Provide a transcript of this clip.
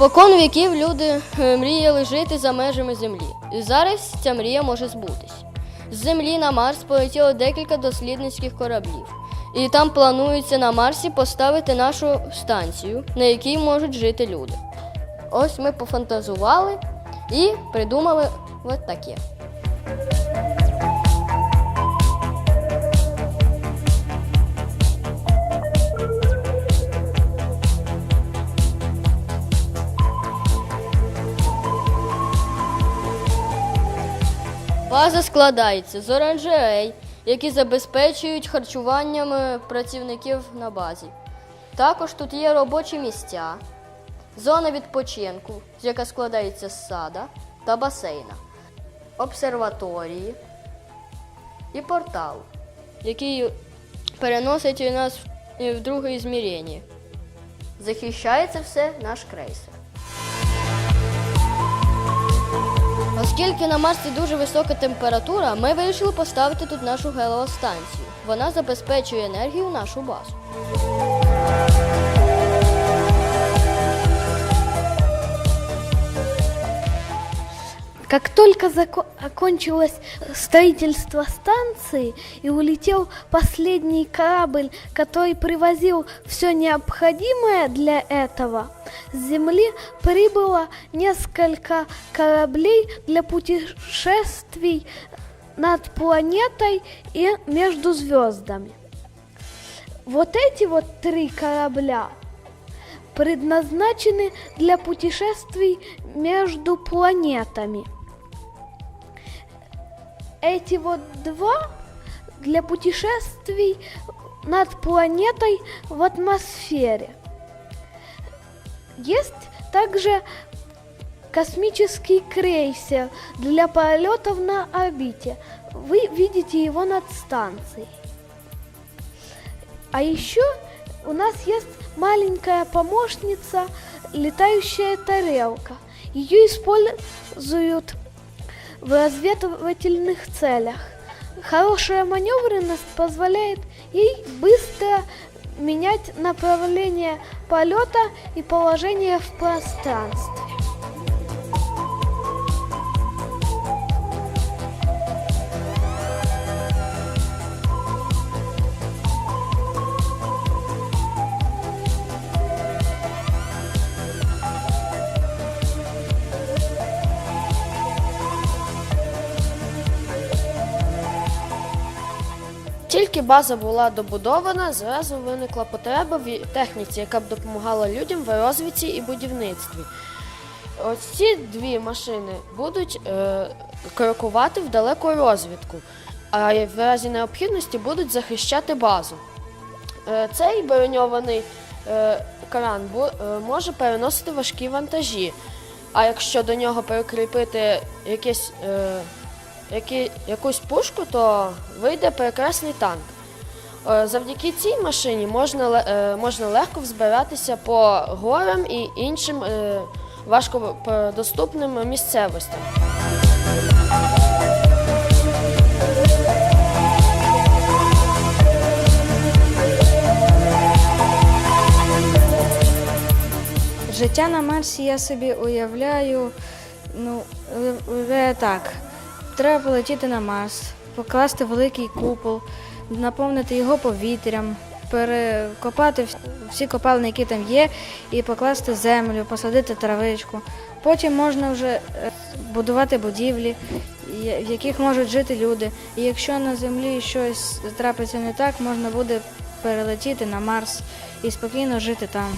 Спокон віків люди е, мріяли жити за межами землі. І зараз ця мрія може збутись. З землі на Марс полетіло декілька дослідницьких кораблів. І там планується на Марсі поставити нашу станцію, на якій можуть жити люди. Ось ми пофантазували і придумали от таке. База складається з оранжерей, які забезпечують харчуванням е, працівників на базі. Також тут є робочі місця, зона відпочинку, яка складається з сада та басейна, обсерваторії і портал, який переносить нас в- друге ізмірення. Захищає це все наш крейсер. Оскільки на Марсі дуже висока температура, ми вирішили поставити тут нашу геліостанцію. Вона забезпечує енергію нашу базу. Как только зако- окончилось строительство станции и улетел последний корабль, который привозил все необходимое для этого, с Земли прибыло несколько кораблей для путешествий над планетой и между звездами. Вот эти вот три корабля предназначены для путешествий между планетами. Эти вот два для путешествий над планетой в атмосфере. Есть также космический крейсер для полетов на орбите. Вы видите его над станцией. А еще у нас есть маленькая помощница, летающая тарелка. Ее используют в разведывательных целях. Хорошая маневренность позволяет ей быстро менять направление полета и положение в пространстве. Тільки база була добудована, зразу виникла потреба в техніці, яка б допомагала людям в розвідці і будівництві. Ось ці дві машини будуть е, крокувати в далеку розвідку, а в разі необхідності будуть захищати базу. Е, цей броньований е, кран бу, е, може переносити важкі вантажі. А якщо до нього прикріпити якесь, е, які, якусь пушку, то вийде прекрасний танк. Е, Завдяки цій машині можна, е, можна легко взбиратися по горам і іншим е, важкодоступним місцевостям. Життя на Марсі я собі уявляю, ну, уявляю так. Треба полетіти на Марс, покласти великий купол, наповнити його повітрям, перекопати всі копалини, які там є, і покласти землю, посадити травичку. Потім можна вже е, будувати будівлі, в яких можуть жити люди. І якщо на землі щось трапиться не так, можна буде перелетіти на Марс і спокійно жити там.